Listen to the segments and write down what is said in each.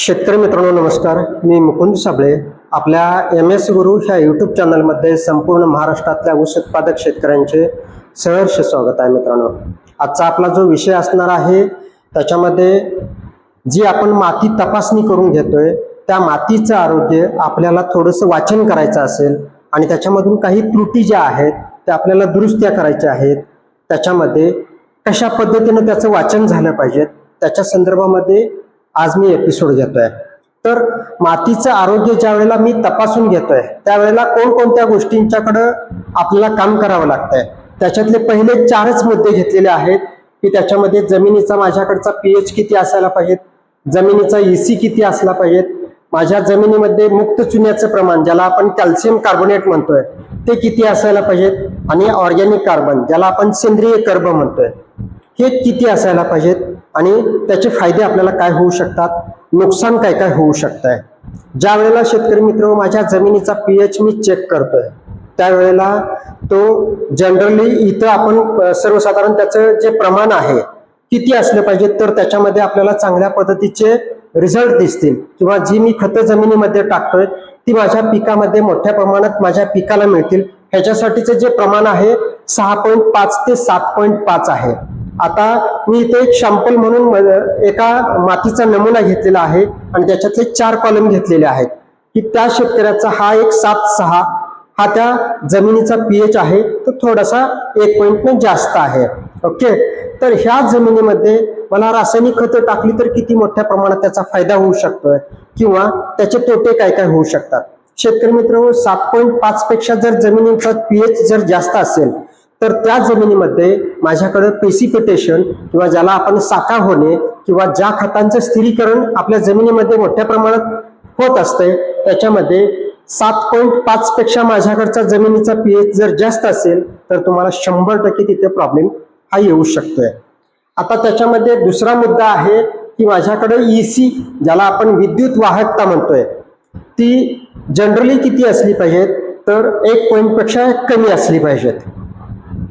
शेतकरी मित्रांनो नमस्कार. मी मुकुंद साबळे. आपल्या एम एस गुरु ह्या यूट्यूब चॅनलमध्ये संपूर्ण महाराष्ट्रातल्या ऊस उत्पादक शेतकऱ्यांचे सहर्ष स्वागत आहे मित्रांनो. आजचा आपला जो विषय असणार आहे त्याच्यामध्ये जी आपण माती तपासणी करून घेतोय त्या मातीचं आरोग्य आपल्याला थोडंसं वाचन करायचं असेल आणि त्याच्यामधून काही त्रुटी ज्या आहेत त्या आपल्याला दुरुस्त्या करायच्या आहेत त्याच्यामध्ये कशा पद्धतीनं त्याचं वाचन झालं पाहिजे त्याच्या संदर्भामध्ये आज मी एपिसोड घेतोय. तर मातीचं आरोग्य ज्या वेळेला मी तपासून घेतोय त्यावेळेला कोणकोणत्या गोष्टींच्याकडं आपल्याला काम करावं लागतंय? त्याच्यातले पहिले चारच मुद्दे घेतलेले आहेत की त्याच्यामध्ये जमिनीचा माझ्याकडचा पीएच किती असायला पाहिजे जमिनीचा ईसी किती असला पाहिजे माझ्या जमिनीमध्ये मुक्त चुन्याचं प्रमाण ज्याला आपण कॅल्शियम कार्बोनेट म्हणतोय ते किती असायला पाहिजेत आणि ऑर्गॅनिक कार्बन ज्याला आपण सेंद्रिय कर्ब म्हणतोय. हे किती असायला पाहिजेत आणि त्याचे फायदे आपल्याला काय होऊ शकतात? नुकसान काय काय होऊ शकत आहे ज्या वेळेला शेतकरी मित्र माझ्या जमिनीचा पीएच मी चेक करतोय त्यावेळेला तो जनरली इथं आपण सर्वसाधारण त्याचं जे प्रमाण आहे किती असले पाहिजे तर त्याच्यामध्ये आपल्याला चांगल्या पद्धतीचे रिझल्ट दिसतील. किंवा जी मी खतं जमिनीमध्ये टाकतोय ती माझ्या पिकामध्ये मोठ्या प्रमाणात माझ्या पिकाला मिळतील. ह्याच्यासाठीचं जे प्रमाण आहे सहा पॉईंट पाच ते सात पॉईंट पाच आहे. आता मी इथे एक शॅम्पल म्हणून म- एका मातीचा नमुना घेतलेला आहे आणि त्याच्यातले चार कॉलम घेतलेले आहेत. की त्या शेतकऱ्याचा हा एक सात सहा हा त्या जमिनीचा पीएच आहे तो थोडासा एक पॉईंट जास्त आहे. ओके तर ह्या जमिनीमध्ये मला रासायनिक खतं टाकली तर किती मोठ्या प्रमाणात त्याचा फायदा होऊ शकतोय? किंवा त्याचे तोटे काय काय होऊ शकतात? शेतकरी मित्र सात पॉईंट पाच पेक्षा जर जमिनीचा पीएच जर जास्त असेल तर त्या जमिनीमध्ये माझ्याकडे पेसिपिटेशन किंवा ज्याला आपण साका होणे किंवा ज्या खतांचं स्थिरीकरण आपल्या जमिनीमध्ये मोठ्या प्रमाणात होत असते त्याच्यामध्ये सात पॉईंट पाच पेक्षा माझ्याकडचा जमिनीचा पीएच जर जास्त असेल तर तुम्हाला शंभर टक्के तिथे प्रॉब्लेम हा येऊ शकतोय. आता त्याच्यामध्ये दुसरा मुद्दा आहे की माझ्याकडे ईसी ज्याला आपण विद्युत वाहकता म्हणतोय ती जनरली किती असली पाहिजेत? तर एक पॉईंटपेक्षा कमी असली पाहिजेत.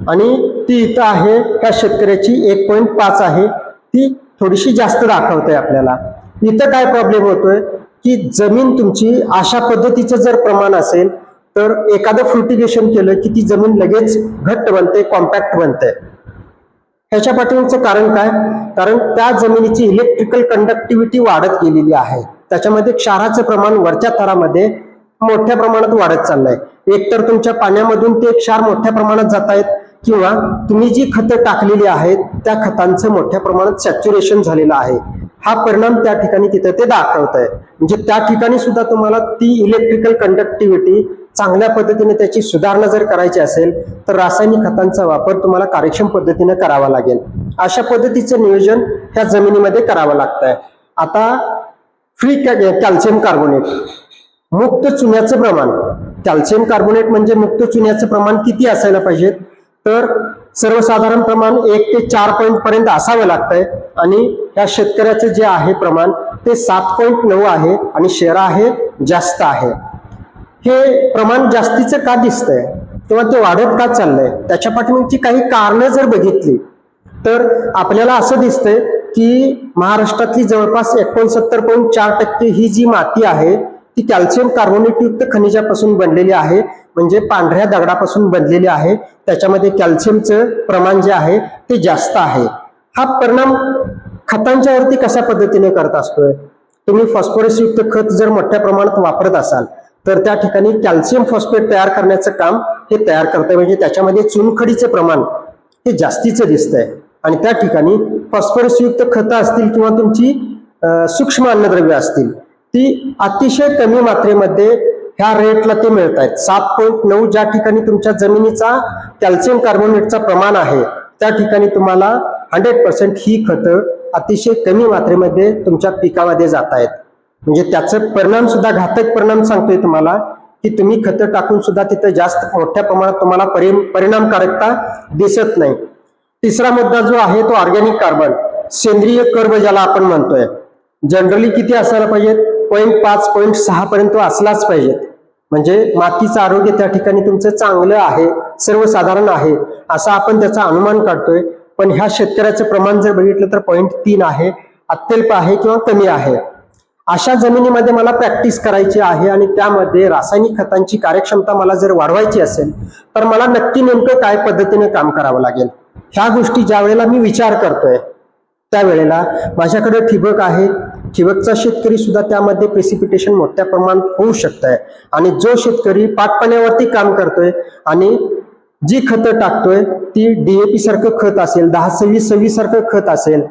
आणि ती इथं आहे त्या शेतकऱ्याची एक पॉईंट पाच आहे. ती थोडीशी जास्त दाखवते आपल्याला. इथं काय प्रॉब्लेम होतोय? की जमीन तुमची अशा पद्धतीचं जर प्रमाण असेल तर एखादं फ्रुटिगेशन केलं की ती जमीन लगेच घट्ट बनते कॉम्पॅक्ट बनते. ह्याच्या पाठीमागचं कारण काय? कारण त्या जमिनीची इलेक्ट्रिकल कंडक्टिव्हिटी वाढत गेलेली आहे. त्याच्यामध्ये क्षाराचं प्रमाण वरच्या थरामध्ये मोठ्या प्रमाणात वाढत चाललंय. एकतर तुमच्या पाण्यामधून ते क्षार मोठ्या प्रमाणात जात आहेत किंवा तुम्ही जी खतं टाकलेली आहेत त्या खतांचं मोठ्या प्रमाणात सॅच्युरेशन झालेलं आहे. हा परिणाम त्या ठिकाणी तिथं ते दाखवत आहे म्हणजे त्या ठिकाणी सुद्धा तुम्हाला ती इलेक्ट्रिकल कंडक्टिव्हिटी चांगल्या पद्धतीने त्याची सुधारणा जर करायची असेल तर रासायनिक खतांचा वापर तुम्हाला कार्यक्षम पद्धतीने करावा लागेल. अशा पद्धतीचं नियोजन ह्या जमिनीमध्ये करावं लागतंय. आता फ्री कॅल्शियम कार्बोनेट मुक्त चुन्याचं प्रमाण. कॅल्शियम कार्बोनेट म्हणजे मुक्त चुन्याचं प्रमाण किती असायला पाहिजे तर सर्वसाधारण प्रमाण एक ते चार पॉईंट पर्यंत असावं लागतंय. आणि या शेतकऱ्याचं जे आहे प्रमाण ते सात पॉईंट नऊ आहे आणि शेरा आहे जास्त आहे. हे प्रमाण जास्तीचं का दिसतंय? किंवा ते वाढत का चाललंय? त्याच्या पाठीमागची काही कारणं जर बघितली तर आपल्याला असं दिसतंय की महाराष्ट्रातली जवळपास एकोणसत्तर पॉईंट चार टक्के ही जी माती आहे ती कॅल्शियम कार्बोनेटयुक्त खनिजापासून बनलेली आहे. म्हणजे पांढऱ्या दगडापासून बनलेली आहे. त्याच्यामध्ये कॅल्शियमचं प्रमाण जे आहे ते जास्त आहे. हा परिणाम खतांच्या वरती कशा पद्धतीने करत असतोय? तुम्ही फॉस्फोरसयुक्त खत जर मोठ्या प्रमाणात वापरत असाल तर त्या ठिकाणी कॅल्शियम फॉस्फेट तयार करण्याचं काम हे तयार करतं म्हणजे त्याच्यामध्ये चुनखडीचं प्रमाण हे जास्तीचं दिसतंय. आणि त्या ठिकाणी फॉस्फरसयुक्त खतं असतील किंवा तुमची सूक्ष्म अन्नद्रव्य असतील ती अतिशय कमी मात्रेमध्ये ह्या रेटला ते मिळत आहेत सात पॉईंट नऊ ज्या ठिकाणी तुमच्या जमिनीचा कॅल्शियम कार्बोनेटचा प्रमाण आहे त्या ठिकाणी तुम्हाला हंड्रेड पर्सेंट ही खतं अतिशय कमी मात्रेमध्ये तुमच्या पिकामध्ये जात आहेत म्हणजे त्याचं परिणाम सुद्धा घातक परिणाम सांगतोय तुम्हाला की तुम्ही खतं टाकून सुद्धा तिथं जास्त मोठ्या प्रमाणात तुम्हाला परि परिणामकारकता दिसत नाही. तिसरा मुद्दा जो आहे तो ऑर्गॅनिक कार्बन सेंद्रिय कर्ब ज्याला आपण म्हणतोय. जनरली किती असायला पाहिजेत? पॉईंट पाच पॉईंट सहा पर्यंत असलाच पाहिजेत म्हणजे मातीचं आरोग्य त्या ठिकाणी तुमचं चांगलं आहे सर्वसाधारण आहे असा आपण त्याचा अनुमान काढतोय. पण ह्या शेतकऱ्याचं प्रमाण जर बघितलं तर पॉईंट तीन आहे अत्यल्प आहे किंवा कमी आहे. अशा जमिनीमध्ये मला प्रॅक्टिस करायची आहे आणि त्यामध्ये रासायनिक खतांची कार्यक्षमता मला जर वाढवायची असेल तर मला नक्की नेमकं काय पद्धतीने काम करावं लागेल? ह्या गोष्टी ज्या वेळेला मी विचार करतोय त्यावेळेला माझ्याकडे ठिबक आहे. ठिबकचा शेतकरी सुद्धा त्यामध्ये प्रेसिपिटेशन मोठ्या प्रमाणात होऊ शकत आहे आणि जो शेतकरी पाटपाण्यावरती काम करतोय आणि जी खतं टाकतोय ती डीएपी सारखं खत असेल दहा सव्वीस सव्वीस सारखं खत असेल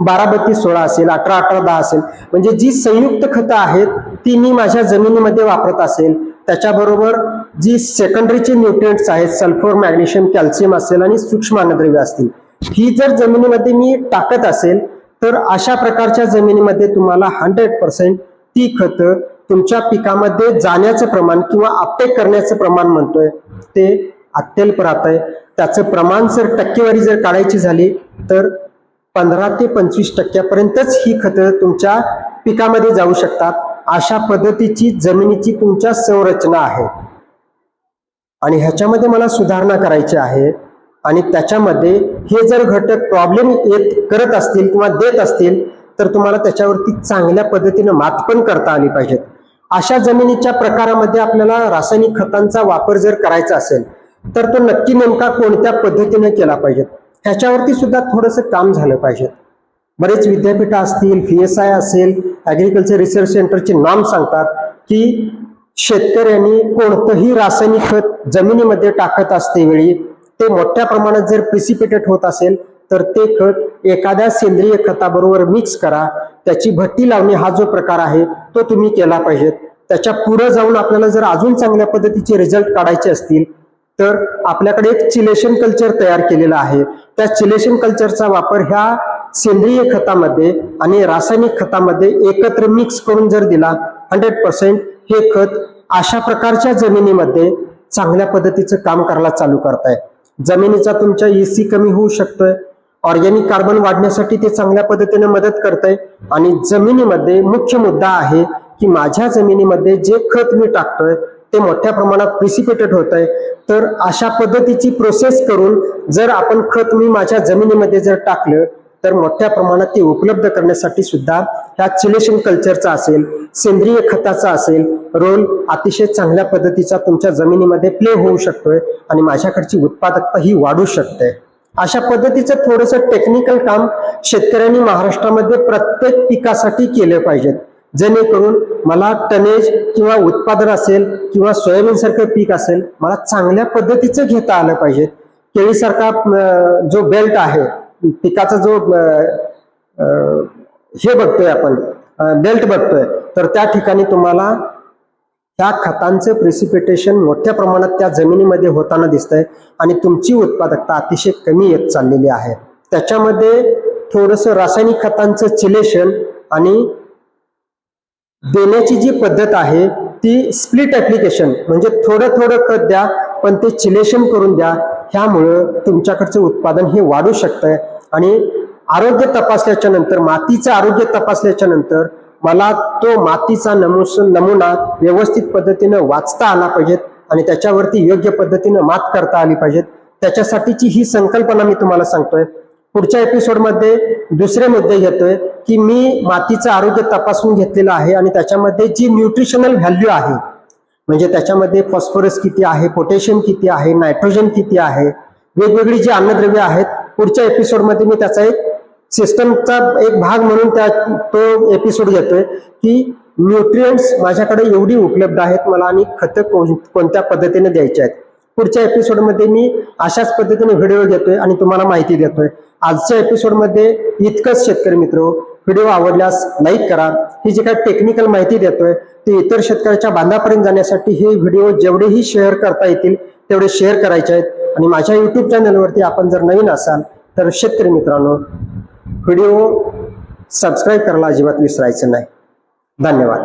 बारा बत्तीस सोळा असेल अठरा अठरा दहा असेल म्हणजे जी संयुक्त खतं आहेत ती मी माझ्या जमिनीमध्ये वापरत असेल. त्याच्याबरोबर जी सेकंडरीचे न्यूट्रिएंट्स आहेत सल्फर मॅग्नेशियम कॅल्शियम असेल आणि सूक्ष्म अन्नद्रव्य असतील. ही जर जमिनीमध्ये मी टाकत असेल तर अशा प्रकारच्या जमिनीमध्ये तुम्हाला हंड्रेड पर्सेंट ती खतं तुमच्या पिकामध्ये जाण्याचं प्रमाण किंवा अपटेक करण्याचं प्रमाण म्हणतोय ते अत्यल्प राहत आहे त्याचं प्रमाण जर टक्केवारी जर काढायची झाली तर पंधरा ते पंचवीस टक्क्यापर्यंतच ही खतं तुमच्या पिकामध्ये जाऊ शकतात. अशा पद्धतीची जमिनीची तुमच्या संरचना आहे. आणि ह्याच्यामध्ये मला सुधारणा करायची आहे. आणि त्याच्यामध्ये हे जर घटक प्रॉब्लेम येत करत असतील किंवा देत असतील तर तुम्हाला त्याच्यावरती चांगल्या पद्धतीनं मात पण करता आली पाहिजेत. अशा जमिनीच्या प्रकारामध्ये आपल्याला रासायनिक खतांचा वापर जर करायचा असेल तर तो नक्की नेमका कोणत्या पद्धतीने केला पाहिजे? ह्याच्यावरती सुद्धा थोडंसं काम झालं पाहिजे. बरेच विद्यापीठं असतील व्ही एस आय असेल ॲग्रिकल्चर रिसर्च सेंटरचे नाम सांगतात की शेतकऱ्यांनी कोणतंही रासायनिक खत जमिनीमध्ये टाकत असते वेळी ते मोठ्या प्रमाणात जर प्रिसिपिटेट होत असेल तर ते खत एखाद्या सेंद्रिय खताबरोबर मिक्स करा. त्याची भट्टी लावणे हा जो प्रकार आहे तो तुम्ही केला पाहिजे त्याच्या पुढे जाऊन आपल्याला जर अजून चांगल्या पद्धतीचे रिझल्ट काढायचे असतील तर आपल्याकडे एक चिलेशन कल्चर तयार केलेलं आहे. त्या चिलेशन कल्चरचा वापर ह्या सेंद्रिय खतामध्ये आणि रासायनिक खतामध्ये एकत्र मिक्स करून जर दिला हंड्रेड पर्सेंट हे खत अशा प्रकारच्या जमिनीमध्ये चांगल्या पद्धतीचं काम करायला चालू करताय जमिनीचा तुमच्या ईसी कमी होऊ शकतोय. ऑर्गॅनिक कार्बन वाढण्यासाठी ते चांगल्या पद्धतीने मदत करतंय. आणि जमिनीमध्ये मुख्य मुद्दा आहे की माझ्या जमिनीमध्ये जे खत मी टाकतोय ते मोठ्या प्रमाणात प्रिसिपिटेट होत आहे तर अशा पद्धतीची प्रोसेस करून जर आपण खत मी माझ्या जमिनीमध्ये जर टाकलं तर मोठ्या प्रमाणात ते उपलब्ध करण्यासाठी सुद्धा ह्या चिलेशन कल्चरचा असेल सेंद्रिय खताचा असेल रोल अतिशय चांगल्या पद्धतीचा तुमच्या जमिनीमध्ये प्ले होऊ शकतोय आणि माझ्याकडची उत्पादकता ही वाढू शकते. अशा पद्धतीचं थोडंसं टेक्निकल काम शेतकऱ्यांनी महाराष्ट्रामध्ये प्रत्येक पिकासाठी केलं पाहिजेत. जेणेकरून मला टनेज किंवा उत्पादन असेल किंवा सोयाबीनसारखं पीक असेल मला चांगल्या पद्धतीचं घेता आलं पाहिजे. केळीसारखा जो बेल्ट आहे पिकाचा जो हे बघतोय आपण बेल्ट बघतोय तर त्या ठिकाणी तुम्हाला त्या खतांचं प्रेसिपिटेशन मोठ्या प्रमाणात त्या जमिनीमध्ये होताना दिसतंय आणि तुमची उत्पादकता अतिशय कमी येत चाललेली आहे. त्याच्यामध्ये थोडंसं रासायनिक खतांचं चिलेशन आणि देण्याची जी पद्धत आहे ती स्प्लिट ऍप्लिकेशन म्हणजे थोडं थोडं खत द्या पण ते चिलेशन करून द्या ह्यामुळं तुमच्याकडचं उत्पादन हे वाढू शकतंय. आणि आरोग्य तपासल्याच्या नंतर मातीचं आरोग्य तपासल्याच्या नंतर मला तो मातीचा नमुस नमुना व्यवस्थित पद्धतीनं वाचता आला पाहिजेत आणि त्याच्यावरती योग्य पद्धतीनं मात करता आली पाहिजेत. त्याच्यासाठीची ही संकल्पना मी तुम्हाला सांगतोय. पुढच्या एपिसोडमध्ये दुसरे मुद्दे घेतोय की मी मातीचं आरोग्य तपासून घेतलेलं आहे आणि त्याच्यामध्ये जी न्यूट्रिशनल व्हॅल्यू आहे म्हणजे त्याच्यामध्ये फॉस्फरस किती आहे पोटॅशियम किती आहे नायट्रोजन किती आहे वेगवेगळी जी अन्नद्रव्य आहेत पुढच्या एपिसोडमध्ये मी त्याचा एक सिस्टमचा एक भाग म्हणून त्या तो एपिसोड घेतोय की न्यूट्रिएंट्स माझ्याकडे एवढी उपलब्ध आहेत मला आणि खतं कोण- कोणत्या पद्धतीने द्यायची आहेत. पुढच्या एपिसोडमध्ये मी अशाच पद्धतीने व्हिडिओ घेतोय आणि तुम्हाला माहिती देतोय. आजच्या एपिसोडमध्ये इतकंच शेतकरी मित्र. व्हिडिओ आवडल्यास लाईक करा. ही जी काही टेक्निकल माहिती देतोय ती इतर शेतकऱ्याच्या बांधापर्यंत जाण्यासाठी हे व्हिडिओ जेवढेही शेअर करता येतील तेवढे शेअर करायचे आहेत. आणि माझ्या युट्यूब चॅनलवरती आपण जर नवीन असाल तर शेतकरी मित्रांनो व्हिडिओ सबस्क्राईब करायला अजिबात विसरायचं नाही. धन्यवाद.